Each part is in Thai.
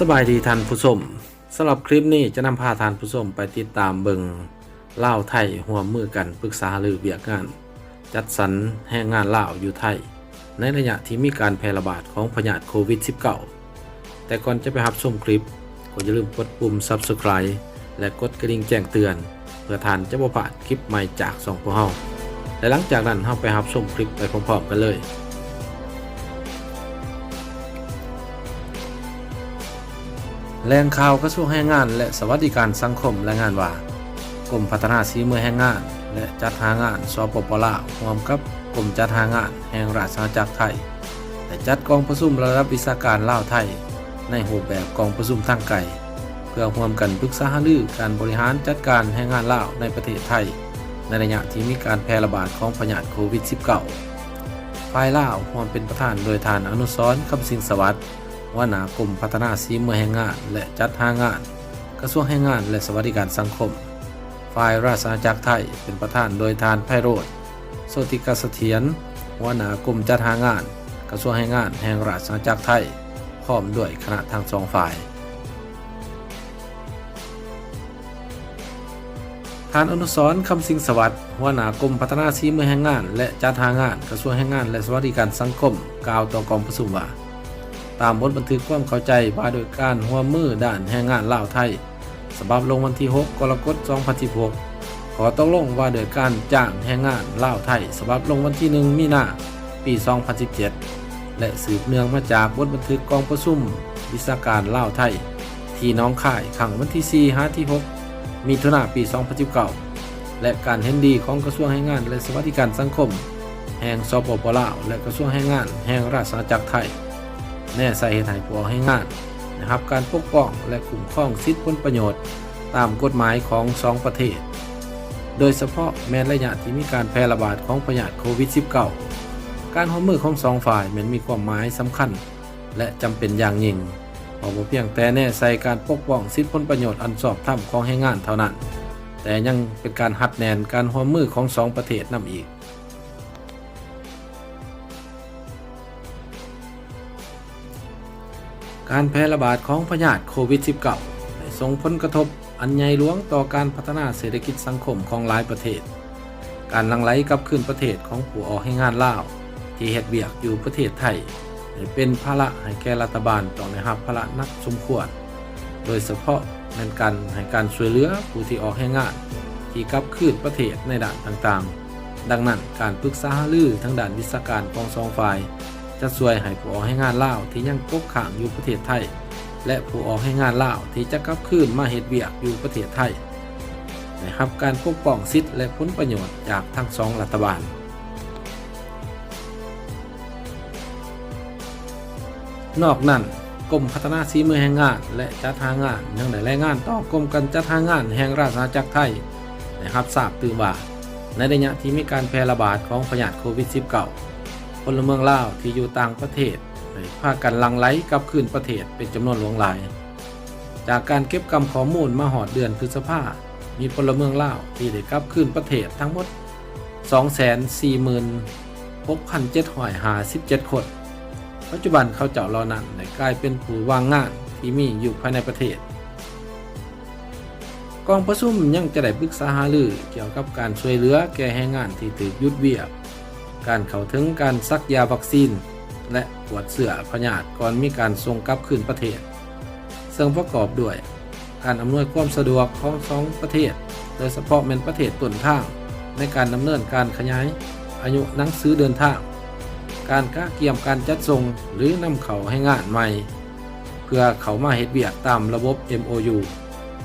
สบายดีท่านผู้ชมสำหรับคลิปนี้จะนำพาท่านผู้ชมไปติดตามเบิงเล่าไทยหัวมือกันปรึกษาหรือเบียกงาน จัดสรรแห่งงานเล่าอยู่ไทย ในระยะที่มีการแพร่ระบาดของพยาธิโควิด -19 แต่ก่อนจะไปรับชมคลิปก็อย่าลืมกดปุ่ม Subscribe และกดกระดิ่งแจ้งเตือน เพื่อท่านจะบ่พลาดคลิปใหม่จากสองพวกเราและหลังจากนั้นเราไปรับชมคลิปไปพร้อมๆกันเลย แรงข่าวกระทรวงแรงงาน และสวัสดิการสังคมและงานว่ากรมพัฒนาสีมือแรงงาน และจัดหางานสปปลาวร่วมกับกรมจัดหางานแห่งราชอาณาจักรไทยได้จัดกองประชุมระดับวิชาการลาวไทย ในรูปแบบกองประชุมทางไกลเพื่อร่วมกันปรึกษาหารือการบริหารจัดการแรงงานลาวในประเทศไทย ในระยะที่มีการแพร่ระบาดของพยาธิโควิด -19 ฝ่ายลาวร่วมเป็นประธานโดยทานอนุสรคำสิงสวัสดิ์ ว่าหนากรมพัฒนาสีเมืองแห่งงาน และจัดหางาน กระทรวงแรงงานและสวัสดิการสังคม ฝ่ายราชอาณาจักรไทยเป็นประธานโดยทานไพโรธโสติกาเสถียรว่าหนากรมจัดหางาน กระทรวงแรงงานแห่งราชอาณาจักรไทยพร้อมด้วยคณะทางสองฝ่ายทานอนุสรคำสิงสวัสดิ์หัวหน้ากรมพัฒนาสีเมืองแห่งงาน และจัดหางาน กระทรวงแรงงาน และสวัสดิการสังคม กล่าวต่อกองประชุมว่า ตามบทบันทึกความเข้าใจว่าโดยการหัวมือด้านแรงงานลาวไทยฉบับลงวันที่ 6 กรกฎาคม 2016 ขอต้องลงว่าโดยการจ้างแรงงานลาวไทยฉบับลงวันที่ 1 มีนาปี 2017 และสืบเนื่องมาจากบทบันทึกกองประชุมวิชาการลาวไทย ที่น้องค่ายขังวันที่4 5ที่ 6 มีถุนาปี 2019 และการเห็นดีของกระทรวงแรงงานและสวัสดิการสังคม แห่งสปปลาว และกระทรวงแรงงาน แห่งราชอาณาจักรไทย แน่ใส่เหตุให้ผู้เอาให้งานนะครับ การปกป้องและคุ้มครองสิทธิผลประโยชน์ ตามกฎหมายของสองประเทศ โดยเฉพาะแม้ระยะที่มีการแพร่ระบาดของพยาธิโควิด -19 การหัวมือของสองฝ่ายมันมีความหมายสำคัญ และจำเป็นอย่างยิ่งเพราะเพียงแต่แน่ใส่การปกป้องสิทธิผลประโยชน์อันสอบธรรมของให้งานเท่านั้น แต่ยังเป็นการหัดแนนการหัวมือของสองประเทศนํอีก การแพร่ระบาดของพยาธิโควิด -19 ได้ส่งผลกระทบอันใหญ่หลวงต่อการพัฒนาเศรษฐกิจสังคมของหลายประเทศ การลังไหลกลับคืนประเทศของผู้ออกให้งานล่าว ที่เฮ็ดเวียกอยู่ประเทศไทยได้เป็นภาระให้แก่รัฐบาลต้องได้รับภาระนักสมควร โดยเฉพาะในการให้การช่วยเหลือผู้ที่ออกให้งาน ที่กลับคืนประเทศในด้านต่างๆ ดังนั้นการปรึกษาหารือทั้งด้านวิชาการของสองฝ่าย จะช่วยให้ผู้ออกให้งานล่าวที่ยังตกค้างอยู่ประเทศไทย และผู้ออกให้งานล่าวที่จะกลับคืนมาเฮ็ดเวียกอยู่ประเทศไทยนะครับการปกป้องสิทธิและผลประโยชน์จากทั้งสองรัฐบาลนอกนั้นกรมพัฒนาสีมือแห่งงานและจัดหางานยังได้รายงานต่อกรมการจัดหางานแห่งราชอาณาจักรไทยนะครับทราบตื่นว่าในระยะที่มีการแพร่ระบาดของพยาธิโควิด -19 พลเมืองลาวที่อยู่ต่างประเทศได้พากันลังไหลกลับคืนประเทศเป็นจำนวนหลวงหลาย จากการเก็บกำข้อมูลมาหอดเดือนพฤษภามีพลเมืองลาวที่ได้กลับคืนประเทศทั้งหมด 246,757 คน ปัจจุบันเขาเจ้ารอนั้นได้กลายเป็นผู้วางงานที่มีอยู่ภายในประเทศ กองประชุมยังจะได้ปรึกษาหารือเกี่ยวกับการช่วยเหลือแก่แรงงานที่ถูกยุดเวียก การเข้าถึงการซักยาวัคซีน และตรวจเสื้อพยาธิก่อนมีการส่งกลับคืนประเทศ ซึ่งประกอบด้วย การอำนวยความสะดวกของสองประเทศ โดยเฉพาะเป็นประเทศต้นทาง ในการดำเนินการขยาย อายุหนังสือเดินทาง การก้าเกี่ยมการจัดส่งหรือนำเขาให้งานใหม่ เพื่อเขามาเฮ็ดเวียกตามระบบ MOU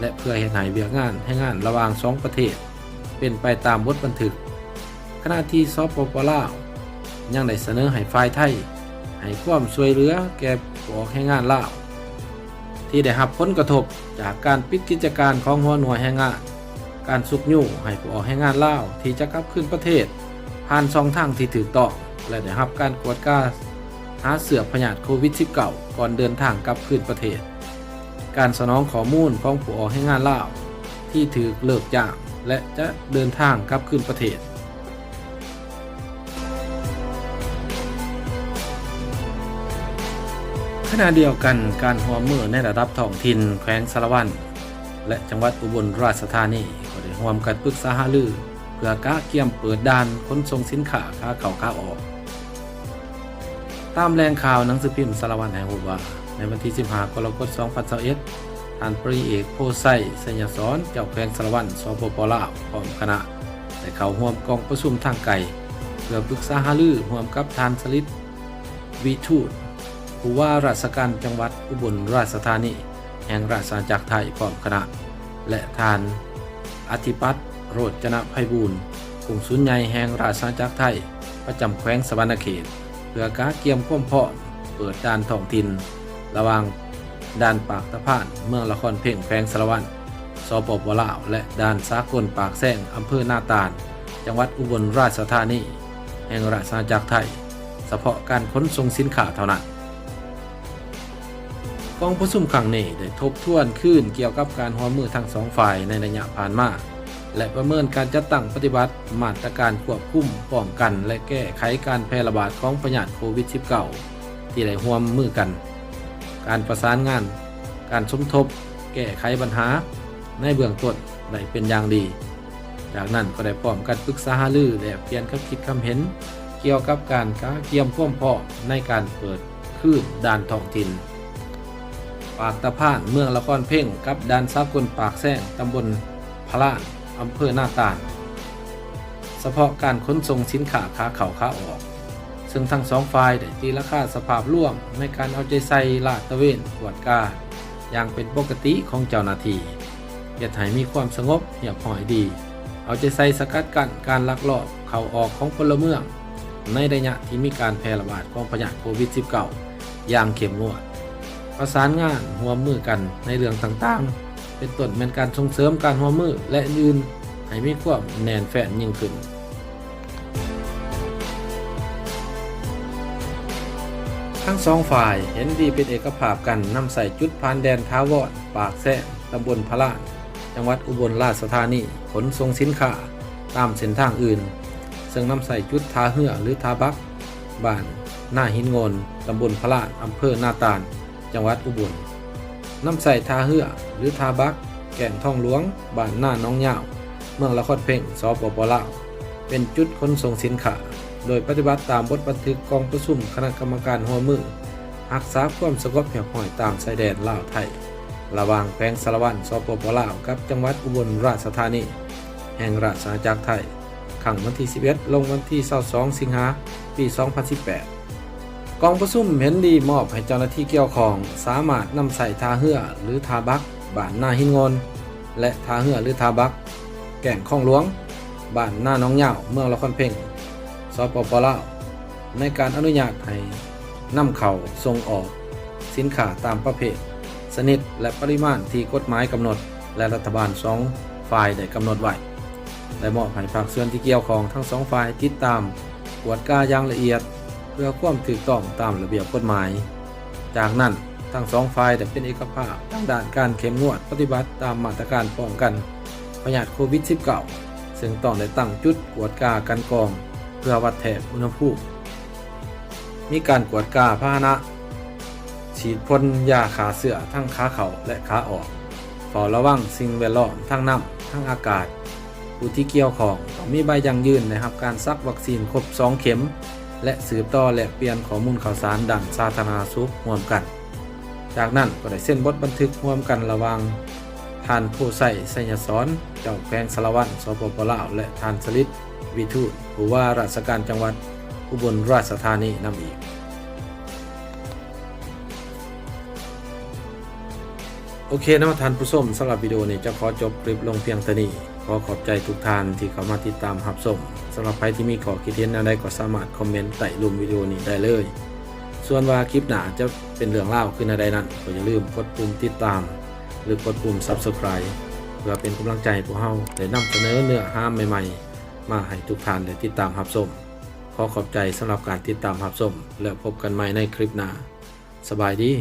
และเพื่อเฮ็ดให้เวียกงานให้งานระหว่างสองประเทศ เป็นไปตามบทบันทึก ขณะที่สปปลาวยังได้เสนอให้ฝ่ายไทย ให้ความช่วยเหลือแก่ผู้ออกให้งานลาวที่ได้รับผลกระทบจากการปิดกิจการของหัวหน่วยแรงงาน การสุกยู่ให้ผู้ออกให้งานลาวที่จะกลับคืนประเทศ ผ่านช่องทางที่ถูกต้องและได้รับการกวดกาหาเสือพยาธิโควิด -19 ก่อนเดินทางกลับคืนประเทศ การสนองข้อมูลของผู้ออกให้งานลาวที่ถือเลิกจ้างและจะเดินทางกลับคืนประเทศ ขณะเดียวกันการหัวมือในระดับท้องถิ่นแขวงสารวัน และจังหวัดอุบลราชธานีก็ได้ร่วมกันปรึกษาหารือเพื่อกะเกี่ยมเปิดด่านขนส่งสินค้าค้าเข้าค้าออก ตามแรงข่าวหนังสือพิมพ์สารวันแห่งหูว่า ในวันที่ 15กรกฎาคม2021ท่านปรีเอกโพไซสยสอนเจ้าแขวงสารวันสปปลาวพร้อมคณะได้เข้าร่วมกองประชุมทางไกลเพื่อปรึกษาหารือร่วมกับทานสลิดวิทูต ผู้ว่าราชการจังหวัดอุบลราชธานีแห่งราชอาณาจักรไทยพร้อมคณะ และทาน อธิปัตย์โรจนภัยบูรณ์กลุ่มศูนย์ใหญ่แห่งราชอาณาจักรไทย ประจำแขวงสวรรณเขต เพื่อกาเกียมความเพร้อมเปิดด่านท้องถิ่นระว่างด่านปากตะพานเมืองละครเพ่งแขวงสารวันสปปลาวและด่านสากลปากแซงอำเภอหน้าตาล จังหวัดอุบลราชธานี แห่งราชอาณาจักรไทย เฉพาะการขนส่งสินค้าเท่านั้น กองประชุมครั้งนี้ได้ทบทวนขึ้นเกี่ยวกับการหัวมือทั้งสองฝ่ายในระยะผ่านมาและประเมินการจัดตั้งปฏิบัติมาตรการควบคุมป้องกัน และแก้ไขการแพร่ระบาดของพยาธิโควิด -19 ที่ได้ร่วมมือกัน การประสานงาน การสมทบ แก้ไขปัญหา ในเบื้องต้นได้เป็นอย่างดี จากนั้นก็ได้พร้อมกันปรึกษาหารือและเปลี่ยนความคิดความเห็น เกี่ยวกับการก้าเกียมพ่วมพร้อในการเปิดคืนด่านท้องถิ่น ปากตะพาน เมืองละครเพ่ง กับด่านสากลปากแซงตำบลพระลานอำเภอหน้าตาลเฉพาะการขนส่งสินค้าขาเข้าขาออก ซึ่งทั้งสองฝ่ายได้ตีราคาสภาพร่วมในการเอาใจใส่ลาดตะเวนตรวจกาอย่างเป็นปกติของเจ้าหน้าที่เฮ็ดให้มีความสงบเรียบร้อยดี เอาใจใส่สกัดกั้นการลักลอบเข้าออกของพลเมือง ในระยะที่มีการแพร่ระบาดของพยาธิโควิด -19 อย่างเข้มงวด ประสานงานหัวมือกันในเรื่องต่างๆ เป็นต้นเป็นการส่งเสริมการหัวมือและอื่นให้มีความแน่นแฟ้นยิ่งขึ้นทั้งสองฝ่ายเห็นดีเป็นเอกภาพกันนำใส่จุดผ่านแดนท้าวรปากแซงตำบลพระลานจังหวัดอุบลราชธานีขนส่งสินค้าตามเส้นทางอื่น ซึ่งนำใส่จุดท้าเหือหรือท้าบัก บ้านหน้าหินโงนตำบลพระลานอำเภอหน้าตาล จังหวัดอุบลนำใส่ทาเหือหรือทาบัก แก่งท่องหลวง บ้านหน้าน้องยาว เมืองละครเพ่งสปปลาวเป็นจุดขนส่งสินค้า โดยปฏิบัติตามบทบันทึกกองประชุมคณะกรรมการหัวมือรักษาความสงบเรียบร้อยตามชายแดนลาวไทย ระหว่างแขวงสารวันสปปลาว กับจังหวัดอุบลราชธานี แห่งราชอาณาจักรไทยขังวันที่ 11 ลงวันที่22สิงหาปี 2018 กองประชุมเห็นดีมอบให้เจ้าหน้าที่เกี่ยวของสามารถนำใส่ทาเหือหรือทาบักบ้านหน้าหินงนและทาเหือหรือทาบัก แก่งข้องหลวงบ้านหน้าน้องเหย่าเมืองละครเพ่งสปปลาวในการอนุญาตให้นำเข้าส่งออก สินค้าตามประเภทชนิดและปริมาณที่กฎหมายกำหนด และรัฐบาลสองฝ่ายได้กำหนดไว้ได้มอบให้ภาคส่วนที่เกี่ยวของทั้งสองฝ่ายติดตามตรวจกาอย่างละเอียด เพื่อความถูกต้องตามระเบียบกฎหมาย จากนั้นทั้งสองฝ่ายได้เป็นเอกภาพทางด้านการเข้มงวดปฏิบัติตามมาตรการป้องกันพยาธิโควิด -19 ซึ่งต้องได้ตั้งจุดกวดกากันกอง เพื่อวัดแถบอุณหภูมิมีการกวดกาพาหนะ ฉีดพ่นยาขาเสือทั้งขาเข่าและขาออกเฝ้าระวังสิ่งแวดล้อมทั้งน้ำทั้งอากาศ ผู้ที่เกี่ยวของต้องมีใบยังยืนนะครับการซักวัคซีนครบ 2 เข็ม และสืบต่อและเปลี่ยนข้อมูลข่าวสารด้านสาธารณสุขร่วมกัน จากนั้นก็ได้เส้นบทบันทึกร่วมกันระวังทานผู้ใส่ไสยสอนเจ้าแขวงสารวัตรสปปลาวและทานสลิดวิทูตผู้ว่าราชการจังหวัดอุบลราชธานีนำอีก โอเคนะท่านผู้ชมสำหรับวิดีโอนี้จะขอจบคลิปลงเพียงเท่านี้ ขอขอบใจทุกท่านที่เข้ามาติดตามรับชมสำหรับใครที่มีข้อคิดเห็นอะไรก็สามารถคอมเมนต์ใต้รูปวิดีโอนี้ได้เลย ส่วนว่าคลิปหน้าจะเป็นเรื่องเล่าขึ้นอะไรนั้นก็อย่าลืมกดปุ่มติดตาม หรือกดปุ่ม Subscribe เพื่อเป็นกำลังใจให้พวกเราได้นำเสนอเนื้อหาใหม่ๆ มาให้ทุกท่านได้ติดตามรับชมขอขอบใจสำหรับการติดตามรับชมแล้วพบกันใหม่ในคลิปหน้าสบายดี